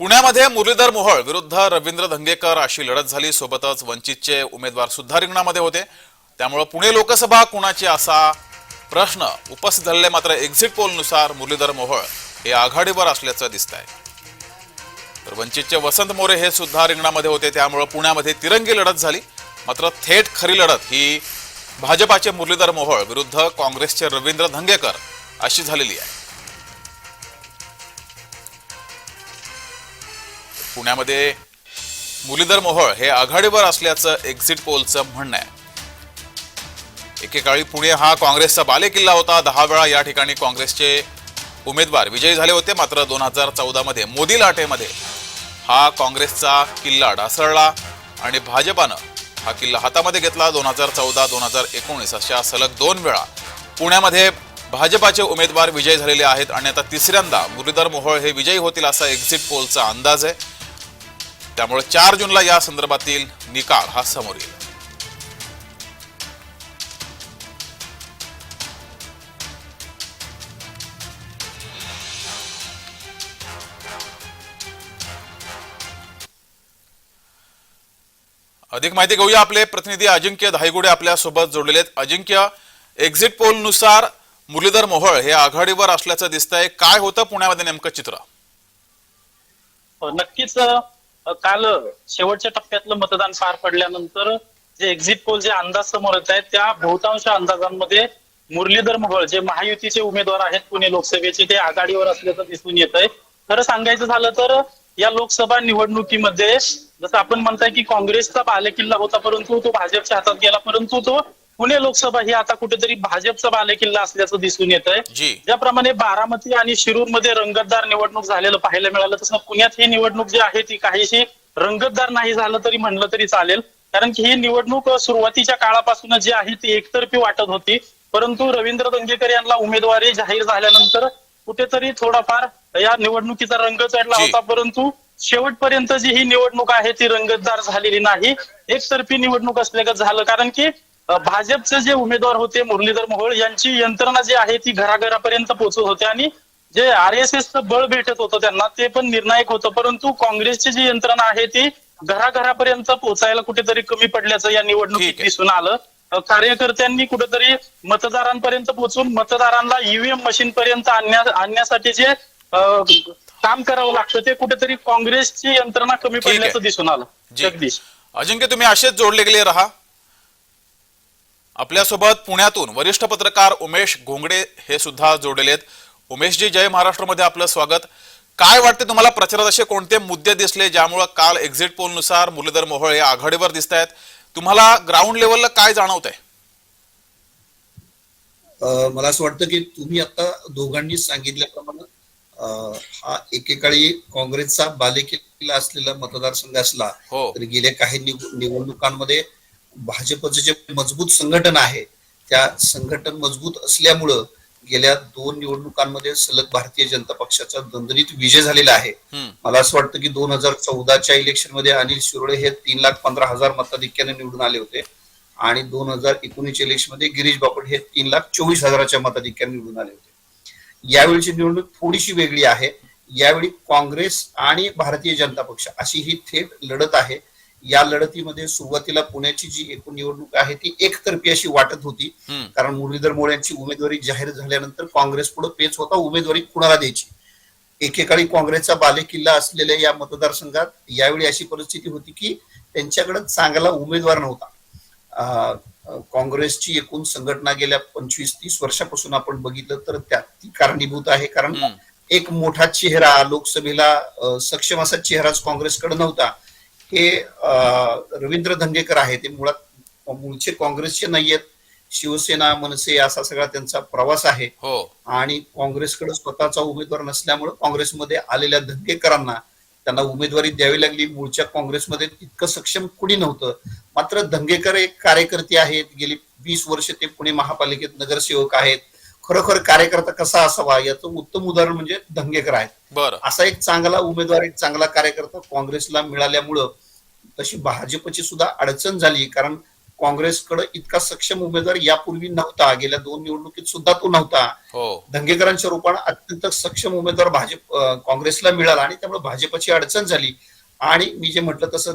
पुण्यामध्ये मुरलीधर मोहोळ विरुद्ध रवींद्र धंगेकर अशी लढत झाली. सोबतच वंचितचे उमेदवार सुद्धा रिंगणामध्ये होते. त्यामुळे पुणे लोकसभा कुणाची असा प्रश्न उपस्थित झालेले मात्र एक्झिट पोलनुसार मुरलीधर मोहोळ हे आघाडीवर असल्याचं दिसत आहे तर वंचितचे वसंत मोरे हे सुद्धा रिंगणामध्ये होते. त्यामुळे पुण्यामध्ये तिरंगी लढत झाली. मात्र थेट खरी लढत ही भाजपाचे मुरलीधर मोहोळ विरुद्ध काँग्रेसचे रवींद्र धंगेकर अशी झालेली आहे. पुण्यामध्ये मुरलीधर मोहोळ हे आघाडीवर असल्याचं एक्झिट पोलचं म्हणणं आहे. एकेकाळी पुणे हा काँग्रेसचा बालेकिल्ला होता. दहा वेळा या ठिकाणी काँग्रेसचे उमेदवार विजयी झाले होते. मात्र दोन हजार चौदामध्ये मोदी लाटेमध्ये हा काँग्रेसचा किल्ला ढासळला आणि भाजपानं हा किल्ला हातामध्ये घेतला. दोन हजार चौदा दोन हजार एकोणीस अशा सलग दोन वेळा पुण्यामध्ये भाजपाचे उमेदवार विजयी झालेले आहेत आणि आता तिसऱ्यांदा मुरलीधर मोहोळ हे विजयी होतील असा एक्झिट पोलचा अंदाज आहे. त्यामुळे चार जूनला या संदर्भातील निकाल हा समोर येईल. अधिक माहिती घेऊया आपले प्रतिनिधी अजिंक्य धायगुडे आपल्यासोबत जोडलेले आहेत. अजिंक्य एक्झिट पोलनुसार मुरलीधर मोहोळ हे आघाडीवर असल्याचं दिसतंय. काय होतं? पुण्यामध्ये नेमकं चित्र. हो, नक्कीच काल शेवटच्या टप्प्यातलं मतदान पार पडल्यानंतर जे एक्झिट पोल जे अंदाज समोर येत आहेत त्या बहुतांश अंदाजांमध्ये मुरलीधर मोहोळ जे महायुतीचे उमेदवार आहेत पुणे लोकसभेचे ते आघाडीवर असल्याचं दिसून येत आहे. खरं सांगायचं झालं तर या लोकसभा निवडणुकीमध्ये जसं आपण म्हणताय की काँग्रेसचा बालेकिल्ला होता परंतु तो भाजपच्या हातात गेला परंतु तो पुणे लोकसभा ही आता कुठेतरी भाजपचा बालेकिल्ला असल्याचं दिसून येत आहे ज्याप्रमाणे बारामती आणि शिरूरमध्ये रंगतदार निवडणूक झालेलं पाहायला मिळालं तसं पुण्यात ही निवडणूक जी आहे ती काहीशी रंगतदार नाही झालं तरी म्हणलं तरी चालेल. कारण की ही निवडणूक सुरुवातीच्या काळापासून जी आहे ती एकतर्फी वाटत होती. परंतु रवींद्र दंगेकर यांना उमेदवारी जाहीर झाल्यानंतर कुठेतरी थोडाफार या निवडणुकीचा रंग चढला. होता. परंतु शेवटपर्यंत जी ही निवडणूक आहे ती रंगतदार झालेली नाही. एकतर्फी निवडणूक असल्यागत झालं. कारण की भाजपचे जे उमेदवार होते मुरलीधर मोहोळ यांची यंत्रणा जी आहे ती घराघरापर्यंत पोहोचत होते आणि जे आर एस एसचं बळ भेटत होतं त्यांना ते पण निर्णायक होतं परंतु काँग्रेसची जी यंत्रणा आहे ती घराघरापर्यंत पोहोचायला कुठेतरी कमी पडल्याचं या निवडणुकीत. दिसून आलं कार्यकर्त्यांनी कुठेतरी मतदारांपर्यंत पोहोचून मतदारांना ईव्हीएम मशीन पर्यंत आणण्या आणण्यासाठी जे काम करावं लागतं ते कुठेतरी काँग्रेसची यंत्रणा कमी. पडल्याचं दिसून आलं. जगदीश अजिंक्य तुम्ही असेच जोडले गेले राहा आपल्यासोबत पुण्यातून वरिष्ठ पत्रकार उमेश घोंगडे हे सुद्धा जोडलेले आहेत. उमेशजी जय महाराष्ट्रामध्ये आपलं स्वागत. काय वाटते तुम्हाला प्रचारात असे कोणते मुद्दे दिसले ज्यामुळे काल एक्झिट पोलनुसार मुरलीधर मोहोळ हे आघाडीवर दिसत आहेत तुम्हाला ग्राउंड लेवलला काय जाणवत आहे मला असं वाटतं की तुम्ही आता दोघांनी सांगितल्याप्रमाणे हा एकेकाळी काँग्रेसचा बालेकिल्ला असलेला मतदारसंघ असला हो. तर गेल्या काही निव- निवडणुकांमध्ये भाजपचं जे मजबूत संघटन आहे त्या संघटन मजबूत असल्यामुळं गेल्या दोन निवडणुकांमध्ये सलग भारतीय जनता पक्षाचा दणदणीत विजय झालेला आहे. मला असं वाटतं की दोन हजार चौदाच्या इलेक्शनमध्ये अनिल शिरोळे हे तीन लाख पंधरा हजार मताधिक्याने निवडून आले होते आणि दोन हजार एकोणीसच्या इलेक्शनमध्ये गिरीश बापट हे तीन लाख चोवीस हजाराच्या मताधिक्याने निवडून आले होते. यावेळीची निवडणूक थोडीशी वेगळी आहे. यावेळी काँग्रेस आणि भारतीय जनता पक्ष अशी ही थेट लढत आहे. या लढतीमध्ये सुरुवातीला पुण्याची जी एकूण निवडणूक आहे ती एकतर्फी अशी वाटत होती. कारण मुरलीधर मोळ यांची उमेदवारी जाहीर झाल्यानंतर काँग्रेस पुढे पेच होता उमेदवारी कुणाला द्यायची? एकेकाळी काँग्रेसचा बालेकिल्ला असलेल्या या मतदारसंघात यावेळी अशी परिस्थिती होती की त्यांच्याकडे चांगला उमेदवार नव्हता. काँग्रेसची एकूण संघटना गेल्या पंचवीस तीस वर्षापासून आपण बघितलं तर त्या ती कारणीभूत आहे. कारण. एक मोठा चेहरा लोकसभेला सक्षम असा चेहराच काँग्रेसकडे नव्हता. हे रवींद्र धंगेकर आहे ते मुळात मूळचे काँग्रेसचे नाहीयेत. शिवसेना मनसे असा सगळा त्यांचा प्रवास आहे. हो. आणि काँग्रेसकडे स्वतःचा उमेदवार नसल्यामुळे काँग्रेसमध्ये आलेल्या धंगेकरांना त्यांना उमेदवारी द्यावी लागली. मूळच्या काँग्रेसमध्ये तितकं सक्षम कुणी नव्हतं. मात्र धंगेकर एक कार्यकर्ते आहेत. गेली वीस वर्ष ते पुणे महापालिकेत नगरसेवक आहेत. खरोखर कार्यकर्ता कसा असावा याचं उत्तम उदाहरण म्हणजे धंगेकर आहेत. असा एक चांगला उमेदवार एक चांगला कार्यकर्ता काँग्रेसला मिळाल्यामुळं तशी भाजपची सुद्धा अडचण झाली. कारण काँग्रेसकडे इतका सक्षम उमेदवार यापूर्वी नव्हता. गेल्या दोन निवडणुकीत सुद्धा तो नव्हता. हो. धंगेकरांच्या रूपानं अत्यंत सक्षम उमेदवार भाजप काँग्रेसला मिळाला आणि त्यामुळे भाजपची अडचण झाली. आणि मी जे म्हटलं तसं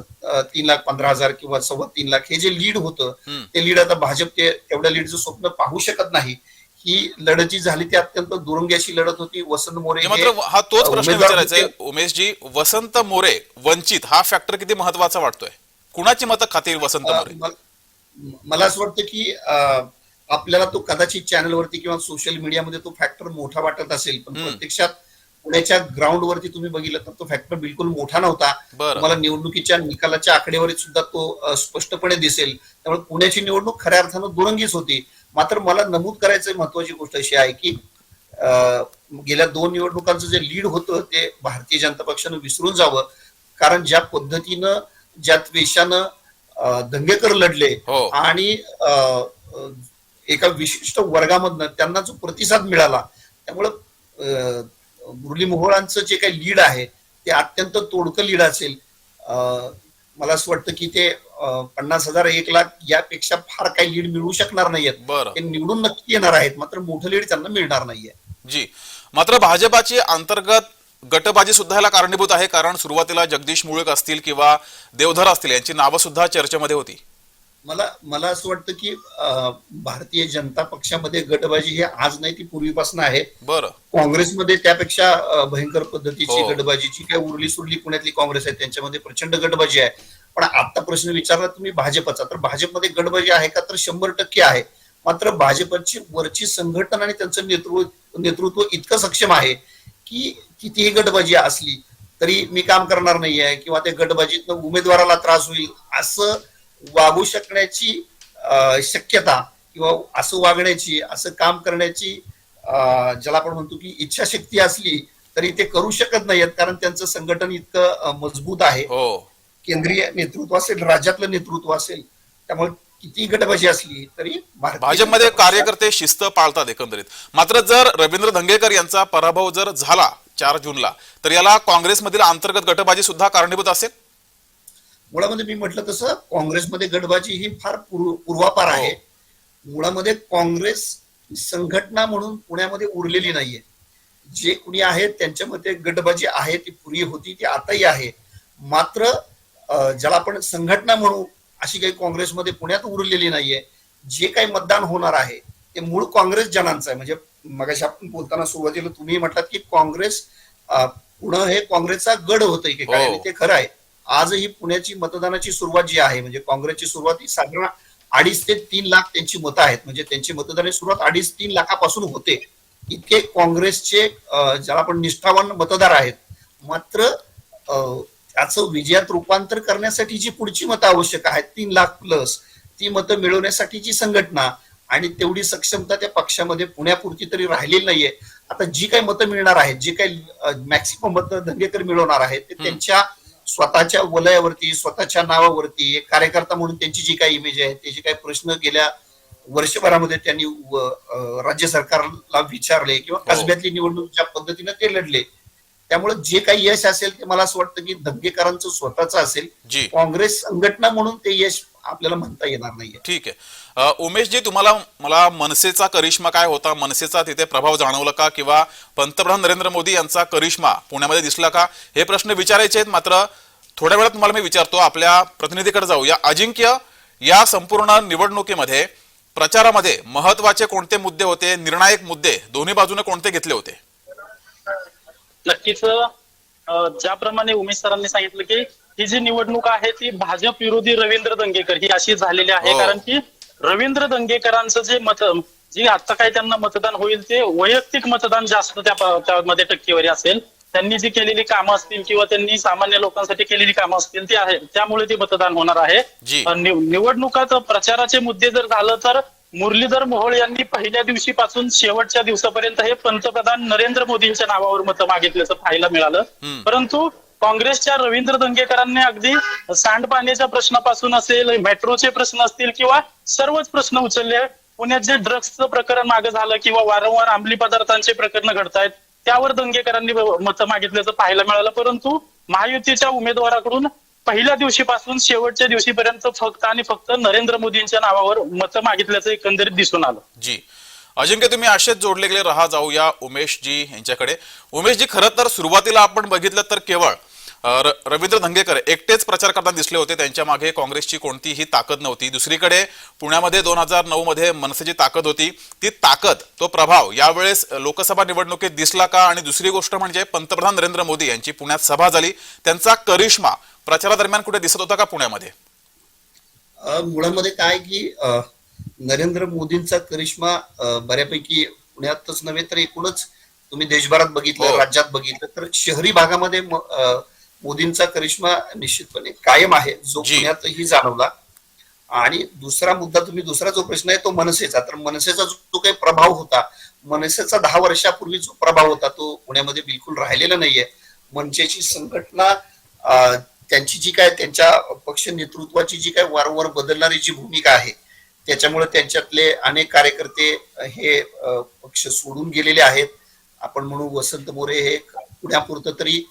तीन लाख पंधरा हजार किंवा सव्वा तीन लाख हे जे लीड होतं. ते लीड आता भाजप ते तेवढ्या लीडचं स्वप्न पाहू शकत नाही. ही लढत जी झाली ती अत्यंत दुरंगी अशी लढत होती. वसंत मोरे हे मात्र हा तोच प्रश्न विचारायचा आहे. होते. उमेशजी वसंत मोरे वंचित हा फॅक्टर किती महत्त्वाचा वाटतोय? कुणाची मतं खातील वसंत मोरे? मल- असं वाटतं की आपल्याला तो कदाचित चॅनलवरती किंवा सोशल मीडियामध्ये तो फॅक्टर मोठा वाटत असेल. पण. प्रत्यक्षात पुण्याच्या ग्राउंड वरती तुम्ही बघितलं तर तो फॅक्टर बिलकुल मोठा नव्हता. मला निवडणुकीच्या निकालाच्या आकडेवारीत सुद्धा तो स्पष्टपणे दिसेल. त्यामुळे पुण्याची निवडणूक खऱ्या अर्थानं दुरंगीच होती. मात्र मला नमूद करायचं महत्वाची गोष्ट अशी आहे की गेल्या दोन निवडणुकांचं जे लीड होतं ते भारतीय जनता पक्षानं विसरून जावं. कारण ज्या पद्धतीनं ज्या द्वेषानं दंगेकर लढले हो. आणि एका विशिष्ट वर्गामधनं त्यांना जो प्रतिसाद मिळाला त्यामुळं मुरली मोहोळांचं जे काही लीड आहे ते अत्यंत तोडकं लीड असेल. अ, मला असं वाटतं की ते पन्नास हजार एक लाख यापेक्षा फार काही लीड मिळू शकणार नाहीयेत. बरं. ते निवडून नक्की येणार आहेत मात्र मोठं लीड त्यांना मिळणार नाहीये. जी. मात्र भाजपाची अंतर्गत गटबाजी सुद्धा याला कारणीभूत आहे कारण सुरुवातीला जगदीश मुळक असतील किंवा देवधर असतील यांची नावं सुद्धा चर्चेमध्ये होती. मला मला असं वाटतं की भारतीय जनता पक्षामध्ये गटबाजी ही आज नाही ती पूर्वीपासून आहे. बरं. काँग्रेसमध्ये त्यापेक्षा भयंकर पद्धतीची हो. गटबाजी जी काय उरली सुरली पुण्यातली काँग्रेस आहे त्यांच्यामध्ये प्रचंड गटबाजी आहे. पण आता प्रश्न विचारला तुम्ही भाजपचा तर भाजपमध्ये गटबाजी आहे का तर शंभर टक्के आहे. मात्र भाजपची वरची संघटना आणि त्यांचं नेतृत्व नेतृत्व इतकं सक्षम आहे की कितीही गटबाजी असली तरी मी काम करणार नाहीये किंवा त्या गटबाजीतनं उमेदवाराला त्रास होईल असं वागू शकण्याची शक्यता किंवा असं वागण्याची असं काम करण्याची ज्याला आपण म्हणतो की इच्छाशक्ती असली तरी ते करू शकत नाहीयेत कारण त्यांचं संघटन इतकं मजबूत आहे. हो. केंद्रीय नेतृत्व असेल राज्यातलं नेतृत्व असेल त्यामुळे किती गटबाजी असली तरी भाजपमध्ये कार्यकर्ते शिस्त पाळतात एकंदरीत. मात्र जर रवींद्र धंगेकर यांचा पराभव जर झाला चार जूनला तर याला काँग्रेसमधील अंतर्गत गटबाजी सुद्धा कारणीभूत असेल? मुळामध्ये मी म्हटलं तसं काँग्रेसमध्ये गटबाजी ही फार पूर्व- पूर्वापार हो. आहे. मुळामध्ये काँग्रेस संघटना म्हणून पुण्यामध्ये उरलेली नाहीये. जे कुणी आहेत त्यांच्यामध्ये गटबाजी आहे ती पूर्वी होती ती आताही आहे. मात्र ज्याला आपण संघटना म्हणू अशी काही काँग्रेसमध्ये पुण्यात उरलेली नाहीये. जे काही मतदान होणार आहे ते मूळ काँग्रेस जनांचं आहे. म्हणजे मगाशी आपण बोलताना सुरुवातीला तुम्ही म्हटलात की काँग्रेस पुणे हे काँग्रेसचा गड होतं एकेकाळी. हो. आणि ते खरं आहे. आजही पुण्याची मतदानाची सुरुवात जी आहे म्हणजे काँग्रेसची सुरुवात ही साधारण अडीच ते तीन लाख त्यांची मतं आहेत. म्हणजे त्यांची मतदानाची सुरुवात अडीच तीन लाखापासून होते. इतके काँग्रेसचे ज्याला आपण निष्ठावान मतदार आहेत. मात्र त्याचं विजयात रूपांतर करण्यासाठी जी पुढची मतं आवश्यक आहेत तीन लाख प्लस ती मतं मिळवण्यासाठीची संघटना आणि तेवढी सक्षमता त्या पक्षामध्ये पुण्यापुरती तरी राहिलेली नाहीये. आता जी काही मतं मिळणार आहेत जे काही मॅक्सिमम मतं धंगेकर मिळवणार आहेत ते. त्यांच्या स्वतःच्या वलयावरती स्वतःच्या नावावरती एक कार्यकर्ता म्हणून त्यांची जी काही इमेज आहे ते जे काही प्रश्न गेल्या वर्षभरामध्ये त्यांनी राज्य सरकारला विचारले किंवा हो. कसब्यातली निवडणूक ज्या पद्धतीनं ते लढले. त्यामुळे जे काही यश असेल ते मला असं वाटतं की धंगेकरांचं स्वतःचं असेल. काँग्रेस संघटना म्हणून ते यश आपल्याला म्हणता येणार नाहीये. ठीक आहे. उमेशजी तुम्हाला मला मनसेचा करिश्मा काय होता? मनसेचा तिथे प्रभाव जाणवला का? किंवा पंतप्रधान नरेंद्र मोदी यांचा करिश्मा पुण्यामध्ये दिसला का? हे प्रश्न विचारायचे आहेत. मात्र थोड्या वेळात तुम्हाला मी विचारतो आपल्या प्रतिनिधीकडे जाऊ. या अजिंक्य या संपूर्ण निवडणुकीमध्ये प्रचारामध्ये महत्त्वाचे कोणते मुद्दे होते? निर्णायक मुद्दे दोन्ही बाजूने कोणते घेतले होते? नक्कीच ज्याप्रमाणे उमेश सरांनी सांगितलं की ही जी निवडणूक आहे ती भाजप विरोधी रवींद्र दंगेकर ही अशी झालेली आहे. हो. कारण की रवींद्र दंगेकरांचं जे मत जे आता काय त्यांना मतदान होईल ते वैयक्तिक मतदान जास्त त्या प- त्यामध्ये टक्केवारी असेल. त्यांनी जी केलेली कामं असतील किंवा त्यांनी सामान्य लोकांसाठी केलेली कामं असतील ती आहे त्यामुळे ते मतदान होणार आहे. जी. अं, निव- निवडणुकात प्रचाराचे मुद्दे जर झालं तर मुरलीधर मोहोळ यांनी पहिल्या दिवशीपासून शेवटच्या दिवसापर्यंत हे पंतप्रधान नरेंद्र मोदींच्या नावावर मतं मागितल्याचं पाहायला मिळालं. हम्म. परंतु काँग्रेसच्या रवींद्र दंगेकरांनी अगदी सांडपाण्याच्या प्रश्नापासून असेल मेट्रोचे प्रश्न असतील किंवा सर्वच प्रश्न उचलले पुण्यात जे ड्रग्सचं प्रकरण मागे झालं किंवा वारंवार अंमली पदार्थांचे प्रकरण घडतायत त्यावर दंगेकरांनी मतं मागितल्याचं पाहायला मिळालं. परंतु महायुतीच्या उमेदवाराकडून पहिल्या दिवशीपासून शेवटच्या दिवशीपर्यंत फक्त आणि फक्त नरेंद्र मोदींच्या नावावर मतं मागितल्याचं एकंदरीत दिसून आलं. जी. अजिंक्य तुम्ही असेच जोडले गेले राहा जाऊया उमेशजी यांच्याकडे. उमेशजी खरं तर सुरुवातीला आपण बघितलं तर केवळ रवींद्र धंगेकर एकटेच प्रचार करताना दिसले होते. त्यांच्या मागे काँग्रेसची कोणतीही ताकद नव्हती. दुसरीकडे पुण्यामध्ये दोन हजार नऊ मध्ये मनसेची ताकद होती. ती ताकद तो प्रभाव यावेळेस लोकसभा निवडणुकीत दिसला का? आणि दुसरी गोष्ट म्हणजे पंतप्रधान नरेंद्र मोदी यांची पुण्यात सभा झाली. त्यांचा करिश्मा प्रचारादरम्यान कुठे दिसत होता का पुण्यामध्ये? मुळामध्ये काय की नरेंद्र मोदींचा करिश्मा बऱ्यापैकी पुण्यातच नव्हे तर एकूणच तुम्ही देशभरात बघितलं हो. राज्यात बघितलं तर शहरी भागामध्ये मोदींचा करिश्मा निश्चितपणे कायम आहे जो. पुण्यातही जाणवला. आणि दुसरा मुद्दा तुम्ही दुसरा जो प्रश्न आहे तो मनसेचा. तर मनसेचा जो काही प्रभाव होता मनसेचा दहा वर्षापूर्वी जो प्रभाव होता तो पुण्यामध्ये बिलकुल राहिलेला नाहीये. मनसेची संघटना त्यांची जी काय त्यांच्या पक्ष नेतृत्वाची जी काय वारंवार बदलणारी जी भूमिका आहे त्याच्यामुळे त्यांच्यातले अनेक कार्यकर्ते हे पक्ष सोडून गेलेले आहेत. आपण म्हणू वसंत मोरे हे पुण्यापुरतं तरी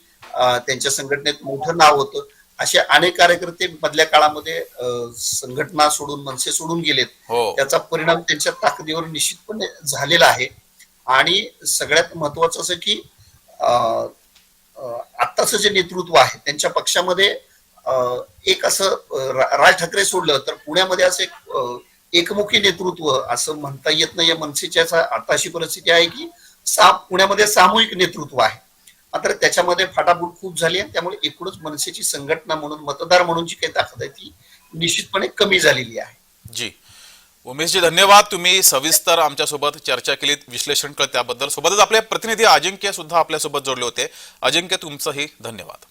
त्यांच्या संघटनेत मोठं नाव होतं. असे अनेक कार्यकर्ते मधल्या काळामध्ये अ, संघटना सोडून मनसे सोडून गेलेत. हो. त्याचा परिणाम त्यांच्या ताकदीवर निश्चितपणे झालेला आहे. आणि सगळ्यात महत्वाचं असं की आत्ताचं जे नेतृत्व आहे त्यांच्या पक्षामध्ये अं, एक असं राज ठाकरे सोडलं तर पुण्यामध्ये असं एक एकमुखी नेतृत्व असं म्हणता येत नाहीये. मनसेची आता अशी परिस्थिती आहे की सा पुण्यामध्ये सामूहिक नेतृत्व आहे. मात्र त्याच्यामध्ये फाटाफूट खूप झाली आहे. त्यामुळे एकूणच मनसेची संघटना म्हणून मतदार म्हणून जी काही ताकद आहे ती निश्चितपणे कमी झालेली आहे. जी. उमेशजी धन्यवाद. तुम्ही सविस्तर आमच्यासोबत चर्चा केली विश्लेषण केलं त्याबद्दल. सोबतच आपले प्रतिनिधी अजिंक्य सुद्धा आपल्यासोबत जोडले होते. अजिंक्य तुमचंही धन्यवाद.